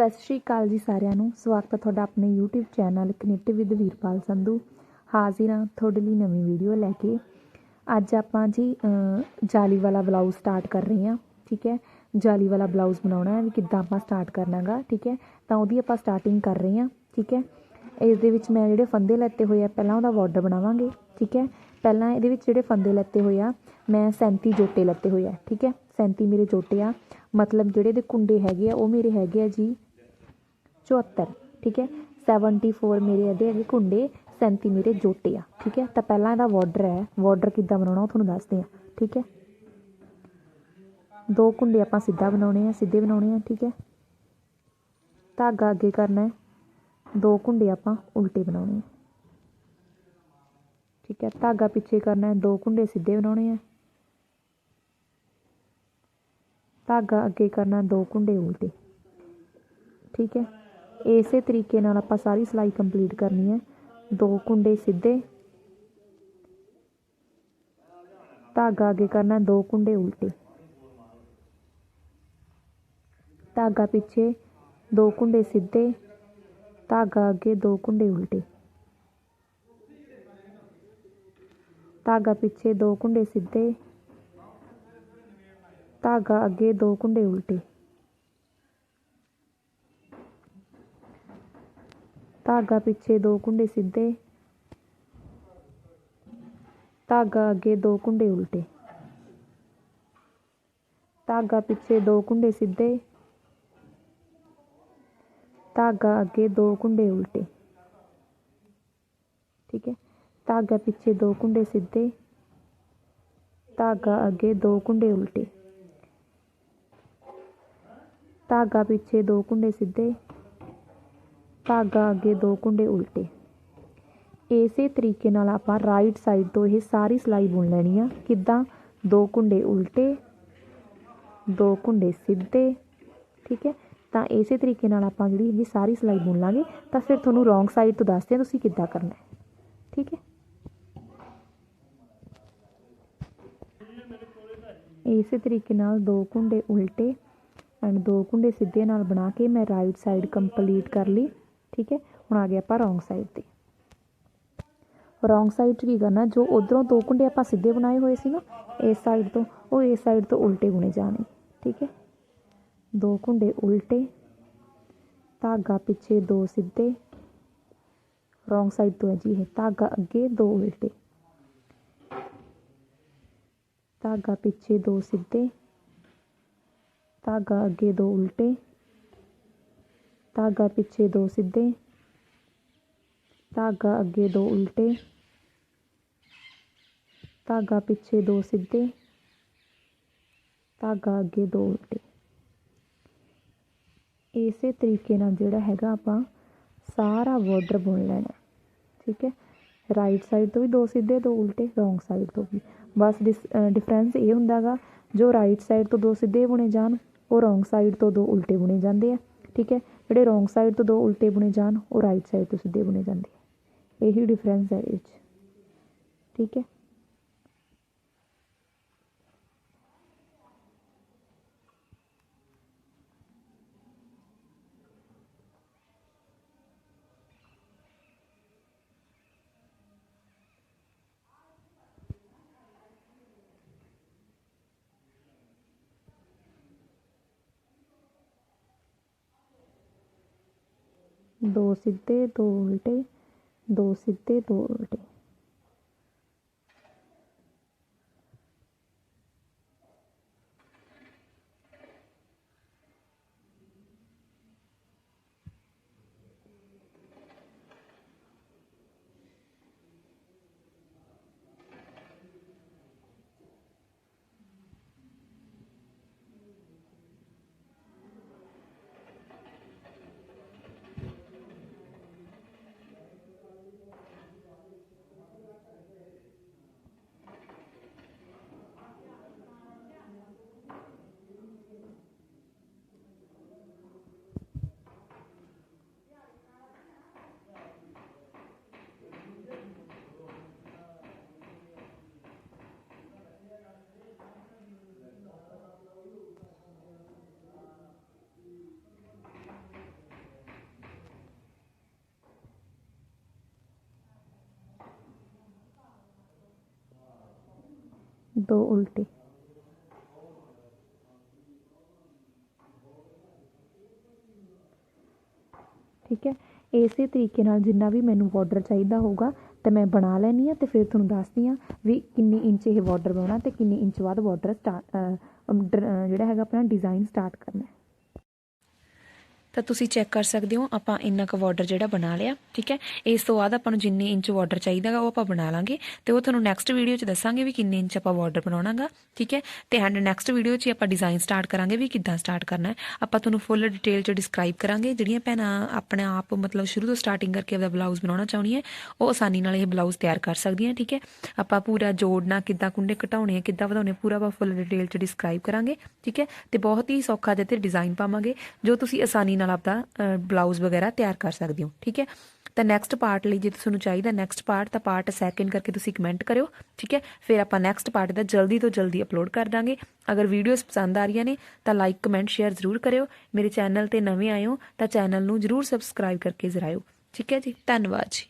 ਸਤਿ ਸ਼੍ਰੀ ਅਕਾਲ ਜੀ ਸਾਰਿਆਂ ਨੂੰ। ਸਵਾਗਤ ਹੈ ਤੁਹਾਡਾ ਆਪਣੇ YouTube channel connect with Veerpal Sandhu. ਹਾਜ਼ਰ ਹਾਂ ਤੁਹਾਡੇ ਲਈ ਨਵੀਂ ਵੀਡੀਓ ਲੈ ਕੇ। ਅੱਜ ਆਪਾਂ ਜੀ ਜਾਲੀ ਵਾਲਾ ਬਲਾਊਜ਼ ਸਟਾਰਟ ਕਰ ਰਹੇ ਹਾਂ, ਠੀਕ ਹੈ? ਜਾਲੀ ਵਾਲਾ ਬਲਾਊਜ਼ ਬਣਾਉਣਾ ਹੈ ਵੀ ਕਿੱਦਾਂ ਆਪਾਂ ਸਟਾਰਟ ਕਰਨਾਗਾ, ਠੀਕ ਹੈ? ਤਾਂ ਉਹਦੀ ਆਪਾਂ ਸਟਾਰਟਿੰਗ ਕਰ ਰਹੇ ਹਾਂ, ਠੀਕ ਹੈ? ਇਸ ਦੇ ਵਿੱਚ ਮੈਂ ਜਿਹੜੇ ਫੰਦੇ ਲੈਤੇ ਹੋਏ ਆ, ਪਹਿਲਾਂ ਉਹਦਾ ਬਾਰਡਰ ਬਣਾਵਾਂਗੇ, ਠੀਕ ਹੈ? ਪਹਿਲਾਂ ਇਹਦੇ ਵਿੱਚ ਜਿਹੜੇ ਫੰਦੇ ਲੈਤੇ ਹੋਏ ਆ, ਮੈਂ 37 ਜੋਟੇ ਲੈਤੇ ਹੋਏ ਆ, ਠੀਕ ਹੈ? 37 ਮੇਰੇ ਜੋਟੇ ਆ। ਮਤਲਬ ਜਿਹੜੇ ਦੇ ਕੁੰਡੇ ਹੈਗੇ ਆ, ਉਹ ਮੇਰੇ ਹੈਗੇ ਆ ਜੀ 74 ਠੀਕ ਹੈ? 74 ਮੇਰੇ ਇਹਦੇ ਹੈਗੇ ਕੁੰਡੇ 37 ਮੇਰੇ ਜੋਟੇ ਆ, ਠੀਕ ਹੈ? ਤਾਂ ਪਹਿਲਾਂ ਇਹਦਾ ਬਾਰਡਰ ਹੈ। ਬਾਰਡਰ ਕਿੱਦਾਂ ਬਣਾਉਣਾ ਉਹ ਤੁਹਾਨੂੰ ਦੱਸਦੇ ਆ ਠੀਕ ਹੈ? ਦੋ ਕੁੰਡੇ ਆਪਾਂ ਸਿੱਧਾ ਬਣਾਉਣੇ ਆ, ਸਿੱਧੇ ਬਣਾਉਣੇ ਆ, ਠੀਕ ਹੈ? ਧਾਗਾ ਅੱਗੇ ਕਰਨਾ ਹੈ। ਦੋ ਕੁੰਡੇ ਆਪਾਂ ਉਲਟੇ ਬਣਾਉਣੇ ਆ। ਠੀਕ ਹੈ, ਧਾਗਾ ਪਿੱਛੇ ਕਰਨਾ ਹੈ, ਦੋ ਕੁੰਡੇ ਸਿੱਧੇ ਬਣਾਉਣੇ ਆ। ਧਾਗਾ ਅੱਗੇ ਕਰਨਾ ਦੋ ਕੁੰਡੇ ਉਲਟੇ, ਠੀਕ ਹੈ? ਇਸੇ ਤਰੀਕੇ ਨਾਲ ਆਪਾਂ ਸਾਰੀ ਸਿਲਾਈ ਕੰਪਲੀਟ ਕਰਨੀ ਹੈ। ਦੋ ਕੁੰਡੇ ਸਿੱਧੇ। ਧਾਗਾ ਅੱਗੇ ਕਰਨਾ, ਦੋ ਕੁੰਡੇ ਉਲਟੇ। ਧਾਗਾ ਪਿੱਛੇ ਦੋ ਕੁੰਡੇ ਸਿੱਧੇ, ਧਾਗਾ ਅੱਗੇ ਦੋ ਕੁੰਡੇ ਉਲਟੇ। ਧਾਗਾ ਪਿੱਛੇ ਦੋ ਕੁੰਡੇ ਸਿੱਧੇ, ਧਾਗਾ ਅੱਗੇ ਦੋ ਕੁੰਡੇ ਉਲਟੇ। ਧਾਗਾ ਪਿੱਛੇ ਦੋ ਕੁੰਡੇ ਸਿੱਧੇ। ਧਾਗਾ ਅੱਗੇ ਦੋ ਕੁੰਡੇ ਉਲਟੇ। ਧਾਗਾ ਪਿੱਛੇ ਦੋ ਕੁੰਡੇ ਸਿੱਧੇ। ਧਾਗਾ ਅੱਗੇ ਦੋ ਕੁੰਡੇ ਉਲਟੇ। ਠੀਕ ਹੈ? ਧਾਗਾ ਪਿੱਛੇ ਦੋ ਕੁੰਡੇ ਸਿੱਧੇ। ਧਾਗਾ ਅੱਗੇ ਦੋ ਕੁੰਡੇ ਉਲਟੇ। ਧਾਗਾ ਪਿੱਛੇ ਦੋ ਕੁੰਡੇ ਸਿੱਧੇ। ਧਾਗਾ ਅੱਗੇ ਦੋ ਕੁੰਡੇ ਉਲਟੇ। ਇਸੇ ਤਰੀਕੇ ਨਾਲ ਆਪਾਂ ਰਾਈਟ ਸਾਈਡ ਤੋਂ ਇਹ ਸਾਰੀ ਸਿਲਾਈ ਬੁਣ ਲੈਣੀ ਆ। ਕਿੱਦਾਂ? ਦੋ ਕੁੰਡੇ ਉਲਟੇ, ਦੋ ਕੁੰਡੇ ਸਿੱਧੇ, ਠੀਕ ਹੈ? ਤਾਂ ਇਸੇ ਤਰੀਕੇ ਨਾਲ ਆਪਾਂ ਜਿਹੜੀ ਇਹ ਸਾਰੀ ਸਿਲਾਈ ਬੁਣ ਲਾਂਗੇ। ਤਾਂ ਫਿਰ ਤੁਹਾਨੂੰ ਰੋਂਗ ਸਾਈਡ ਤੋਂ ਦੱਸਦੇ ਹਾਂ ਤੁਸੀਂ ਕਿੱਦਾਂ ਕਰਨਾ ਹੈ। ਠੀਕ ਹੈ? ਇਸੇ ਤਰੀਕੇ ਨਾਲ ਦੋ ਕੁੰਡੇ ਉਲਟੇ ਐਂਡ ਦੋ ਕੁੰਡੇ ਸਿੱਧੇ ਨਾਲ ਬਣਾ ਕੇ ਮੈਂ ਰਾਈਟ ਸਾਈਡ ਕੰਪਲੀਟ ਕਰ ਲਈ। ਠੀਕ ਹੈ ਹੁਣ ਆ ਗਿਆ ਆਪਾਂ ਰੋਂਗ ਸਾਈਡ ਤੇ ਰੋਂਗ ਸਾਈਡ 'ਚ ਕੀ ਕਰਨਾ ਜੋ ਉਧਰੋਂ ਦੋ ਕੁੰਡੇ ਆਪਾਂ ਸਿੱਧੇ ਬਣਾਏ ਹੋਏ ਸੀ ਨਾ ਇਸ ਸਾਈਡ ਤੋਂ ਉਹ ਇਸ ਸਾਈਡ ਤੋਂ ਉਲਟੇ ਬੁਣੇ ਜਾਣੇ ਠੀਕ ਹੈ ਦੋ ਕੁੰਡੇ ਉਲਟੇ ਧਾਗਾ ਪਿੱਛੇ ਦੋ ਸਿੱਧੇ ਰੋਂਗ ਸਾਈਡ ਤੋਂ ਹੈ ਜੀ ਇਹ ਧਾਗਾ ਅੱਗੇ ਦੋ ਉਲਟੇ ਧਾਗਾ ਪਿੱਛੇ ਦੋ ਸਿੱਧੇ ਧਾਗਾ ਅੱਗੇ ਦੋ ਉਲਟੇ ਧਾਗਾ ਪਿੱਛੇ ਦੋ ਸਿੱਧੇ, ਧਾਗਾ ਅੱਗੇ ਦੋ ਉਲਟੇ, ਧਾਗਾ ਪਿੱਛੇ ਦੋ ਸਿੱਧੇ, ਧਾਗਾ ਅੱਗੇ ਦੋ ਉਲਟੇ। ਇਸੇ ਤਰੀਕੇ ਨਾਲ ਜਿਹੜਾ ਹੈਗਾ ਆਪਾਂ ਸਾਰਾ ਬਾਰਡਰ ਬੁਣ ਲੈਣਾ, ਠੀਕ ਹੈ? ਰਾਈਟ ਸਾਈਡ ਤੋਂ ਵੀ ਦੋ ਸਿੱਧੇ, ਦੋ ਉਲਟੇ ਰੋਂਗ ਸਾਈਡ ਤੋਂ ਵੀ। ਬਸ ਡਿਫਰੈਂਸ ਇਹ ਹੁੰਦਾਗਾ ਜੋ ਰਾਈਟ ਸਾਈਡ ਤੋਂ ਦੋ ਸਿੱਧੇ ਬੁਣੇ ਜਾਣ, ਉਹ ਰੋਂਗ ਸਾਈਡ ਤੋਂ ਦੋ ਉਲਟੇ ਬੁਣੇ ਜਾਂਦੇ ਆ, ਠੀਕ ਹੈ? ਜਿਹੜੇ ਰੋਂਗ ਸਾਈਡ ਤੋਂ ਦੋ ਉਲਟੇ ਬੁਣੇ ਜਾਣ, ਉਹ ਰਾਈਟ ਸਾਈਡ ਤੋਂ ਸਿੱਧੇ ਬੁਣੇ ਜਾਂਦੇ ਇਹੀ ਡਿਫਰੈਂਸ ਹੈ ਇਹ 'ਚ ਠੀਕ ਹੈ? ਦੋ ਸਿੱਧੇ ਦੋ ਉਲਟੇ ਦੋ ਸਿੱਧੇ ਦੋ ਉਲਟੇ। ਤੋਂ ਉਲਟੇ। ਠੀਕ ਹੈ? ਇਸੇ ਤਰੀਕੇ ਨਾਲ ਜਿੰਨਾ ਵੀ ਮੈਨੂੰ ਬਾਰਡਰ ਚਾਹੀਦਾ ਹੋਊਗਾ, ਤੇ ਮੈਂ ਬਣਾ ਲੈਣੀ ਆ ਤੇ ਫਿਰ ਤੁਹਾਨੂੰ ਦੱਸਦੀ ਆ ਵੀ ਕਿੰਨੀ ਇੰਚ ਇਹ ਬਾਰਡਰ ਬਣਾਉਣਾ ਤੇ ਕਿੰਨੀ ਇੰਚ ਬਾਅਦ ਬਾਰਡਰ ਸਟਾਰਟ ਜਿਹੜਾ ਹੈਗਾ ਆਪਣਾ ਡਿਜ਼ਾਈਨ ਸਟਾਰਟ ਕਰਨਾ ਤਾਂ ਤੁਸੀਂ ਚੈੱਕ ਕਰ ਸਕਦੇ ਹੋ, ਆਪਾਂ ਇੰਨਾ ਕੁ ਬਾਰਡਰ ਜਿਹੜਾ ਬਣਾ ਲਿਆ, ਠੀਕ ਹੈ? ਇਸ ਤੋਂ ਬਾਅਦ ਆਪਾਂ ਨੂੰ ਜਿੰਨੇ ਇੰਚ ਬਾਰਡਰ ਚਾਹੀਦਾਗਾ ਉਹ ਆਪਾਂ ਬਣਾ ਲਾਂਗੇ ਤੇ ਉਹ ਤੁਹਾਨੂੰ ਨੈਕਸਟ ਵੀਡੀਓ 'ਚ ਦੱਸਾਂਗੇ ਵੀ ਕਿੰਨੇ ਇੰਚ ਆਪਾਂ ਬਾਰਡਰ ਬਣਾਉਣਾਗਾ ਠੀਕ ਹੈ? ਤੇ ਐਂਡ ਨੈਕਸਟ ਵੀਡੀਓ 'ਚ ਆਪਾਂ ਡਿਜ਼ਾਈਨ ਸਟਾਰਟ ਕਰਾਂਗੇ ਵੀ ਕਿੱਦਾਂ ਸਟਾਰਟ ਕਰਨਾ ਹੈ। ਆਪਾਂ ਤੁਹਾਨੂੰ ਫੁੱਲ ਡਿਟੇਲ 'ਚ ਡਿਸਕ੍ਰਾਈਬ ਕਰਾਂਗੇ ਜਿਹੜੀਆਂ ਭੈਣਾਂ ਆਪਣੇ ਆਪ ਮਤਲਬ ਸ਼ੁਰੂ ਤੋਂ ਸਟਾਰਟਿੰਗ ਕਰਕੇ ਆਪਦਾ ਬਲਾਊਜ਼ ਬਣਾਉਣਾ ਚਾਹੁੰਦੀ ਹੈ, ਉਹ ਆਸਾਨੀ ਨਾਲ ਇਹ ਬਲਾਊਜ਼ ਤਿਆਰ ਕਰ ਸਕਦੀਆਂ, ਠੀਕ ਹੈ? ਆਪਾਂ ਪੂਰਾ ਜੋੜਨਾ, ਕਿੱਦਾਂ ਕੁੰਡੇ ਘਟਾਉਣੇ ਆ, ਕਿੱਦਾਂ ਵਧਾਉਣੇ ਪੂਰਾ ਆਪਾਂ ਫੁੱਲ ਡਿਟੇਲ 'ਚ ਡਿਸਕ੍ਰਾਈਬ ਕਰਾਂਗੇ, ਠੀਕ ਹੈ? ਤੇ ਬਹੁਤ ਹੀ ਸੌਖਾ ਜਿਹਾ ਤੇ ਡਿਜ਼ਾਈਨ ਪਾਵਾਂਗੇ, ਜੋ ਤੁਸੀਂ ਆਸਾਨੀ ਨਾਲ ਆਪਦਾ ਬਲਾਊਜ਼ ਵਗੈਰਾ ਤਿਆਰ ਕਰ ਸਕਦੇ ਹੋ। ਠੀਕ ਹੈ? ਤਾਂ ਨੈਕਸਟ ਪਾਰਟ ਲਈ ਜੇ ਤੁਹਾਨੂੰ ਚਾਹੀਦਾ ਨੈਕਸਟ ਪਾਰਟ ਤਾਂ ਪਾਰਟ ਸੈਕਿੰਡ ਕਰਕੇ ਤੁਸੀਂ ਕਮੈਂਟ ਕਰਿਓ। ਠੀਕ ਹੈ? ਫਿਰ ਆਪਾਂ ਨੈਕਸਟ ਪਾਰਟ ਦਾ ਜਲਦੀ ਤੋਂ ਜਲਦੀ ਅਪਲੋਡ ਕਰ ਦਾਂਗੇ। ਅਗਰ ਵੀਡੀਓਜ਼ ਪਸੰਦ ਆ ਰਹੀਆਂ ਨੇ, ਤਾਂ ਲਾਈਕ ਕਮੈਂਟ ਸ਼ੇਅਰ ਜ਼ਰੂਰ ਕਰਿਓ। ਮੇਰੇ ਚੈਨਲ ਤੇ ਨਵੇਂ ਆਏ ਹੋ, ਤਾਂ ਚੈਨਲ ਨੂੰ ਜ਼ਰੂਰ ਸਬਸਕ੍ਰਾਈਬ ਕਰਕੇ ਜ਼ਰਾਇਓ ਠੀਕ ਹੈ ਜੀ? ਧੰਨਵਾਦ ਜੀ।